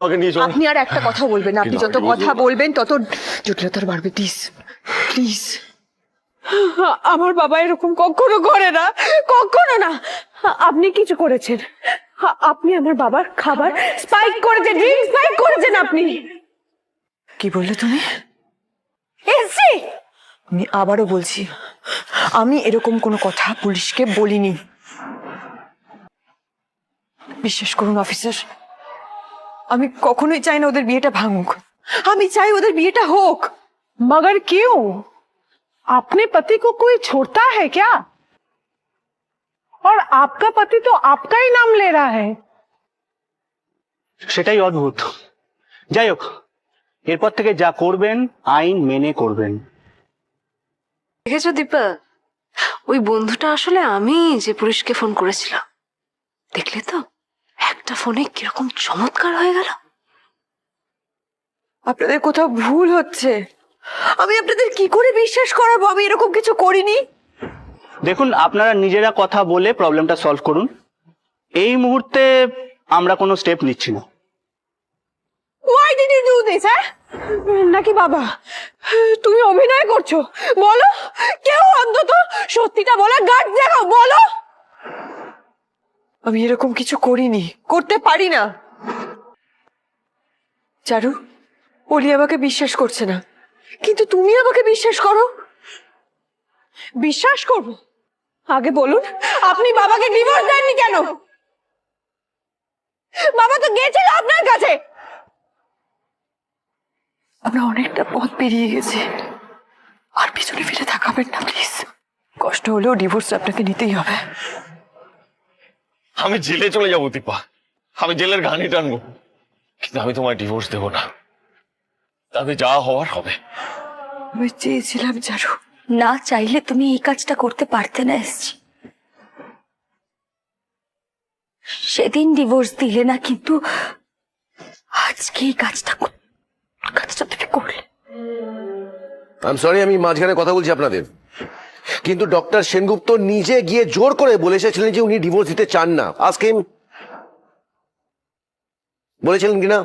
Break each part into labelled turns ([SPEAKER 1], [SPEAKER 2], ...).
[SPEAKER 1] আপনি আর একটা কথা বলবেন আপনি যত কথা বলবেন তত জটিলতার বাড়বে প্লিজ প্লিজ আমার বাবা এরকম কখনো করে না কখনো না। আপনি কিছু করেছেন? আপনি আমার বাবার খাবার স্পাইক করেছেন ড্রিঙ্ক স্পাইক করেছেন আপনি। কি বললে তুমি? এসি আমি আবারও বলছি আমি এরকম কোনো কথা পুলিশকে বলিনি। বিশ্বাস করুন অফিসার আমি কখনোই চাই না ওদের বিয়েটা ভাঙুক আমি চাই ওদের বিয়েটা হোক
[SPEAKER 2] मगर क्यों अपने पति को कोई छोड़ता है क्या और आपका पति तो आपका ही नाम ले रहा है
[SPEAKER 3] সেটাই অদ্ভুত যাই হোক এরপর থেকে যা করবেন আইন মেনে করবেন
[SPEAKER 4] দেখেছো দীপা ওই বন্ধুটা আসলে আমি যে পুলিশকে ফোন করেছিলাম দেখলে তো একটা ফোনে কীরকম চমৎকার হয়ে গেল।
[SPEAKER 1] আপনাদের কোথাও ভুল হচ্ছে। আমি আপনাদের কি করে বিশ্বাস করাবো? আমি এরকম কিছু করিনি।
[SPEAKER 3] দেখুন আপনারা নিজেরা কথা বলে প্রবলেমটা সলভ করুন। এই মুহূর্তে আমরা কোনো স্টেপ নিচ্ছি না।
[SPEAKER 1] Why did you do this হ্যাঁ নাকি বাবা তুমি অভিনয় করছ? বলো কেউ অন্তত সত্যিটা বলা গার্ড দেখাও বলো। আমি এরকম কিছু করিনি। করতে পারি না। চারু, অলি আমাকে বিশ্বাস করছে না। কিন্তু তুমি আমাকে বিশ্বাস করো। বিশ্বাস করব? আগে বলুন, আপনি বাবাকে ডিভোর্স দেননি কেন? বাবা তো গেছিল আপনার কাছে। আমরা অনেকটা পথ পেরিয়ে গেছি। আর পিছনে ফিরে তাকাবেন না, প্লিজ। কষ্ট হলেও ডিভোর্স আপনাকে নিতেই হবে।
[SPEAKER 5] আমি জেলে চলে যাব দীপা। আমি জেলের ঘানি টানবো। কিন্তু আমি তোমায় ডিভোর্স দেবো না। তাতে যা হওয়ার হবে।
[SPEAKER 1] আমি চেয়েছিলাম চারু
[SPEAKER 6] না চাইলে তুমি এই কাজটা করতে পারতে না এসছি সেদিন ডিভোর্স দিলে না কিন্তু আজকে এই কাজটা কাজটা তুমি করলে।
[SPEAKER 7] আই সরি আমি মাঝখানে কথা বলছি আপনাদের। কিন্তু ডক্টর সেনগুপ্ত নিজে গিয়ে জোর করে বলে এসেছিলেন যে উনি ডিভোর্স দিতে চান না। আজকে বলেছিলেন কিনা?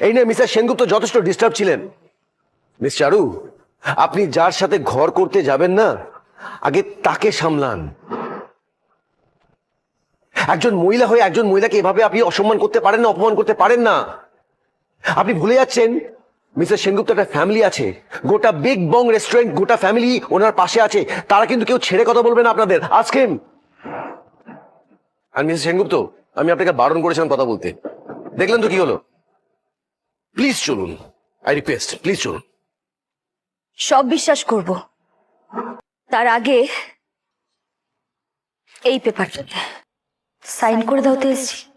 [SPEAKER 7] এই নিয়ে মিস্টার সেনগুপ্ত যথেষ্ট ডিস্টার্ব ছিলেন। মিস চারু, আপনি যার সাথে ঘর করতে যাবেন না, আগে তাকে সামলান। একজন মহিলা হয়ে একজন মহিলাকে এভাবে আপনি অসম্মান করতে পারেন না, অপমান করতে পারেন না। আপনি ভুলে যাচ্ছেন। মিস্টার সেনগুপ্ত একটা ফ্যামিলি আছে। গোটা বিগ বং রেস্টুরেন্ট গোটা ফ্যামিলি ওনার পাশে আছে। তারা কিন্তু কেউ ছেড়ে কথা বলবে না আপনাদের। আজকে আর মিস্টার সেনগুপ্ত, আমি আপনাকে বারণ করেছিলাম কথা বলতে। দেখলেন তো কি হলো? প্লিজ চলুন। আই রিকোয়েস্ট প্লিজ চলুন।
[SPEAKER 6] সব বিশ্বাস করব। তার আগে এই পেপারটাতে সাইন করে দাও তো এসছি।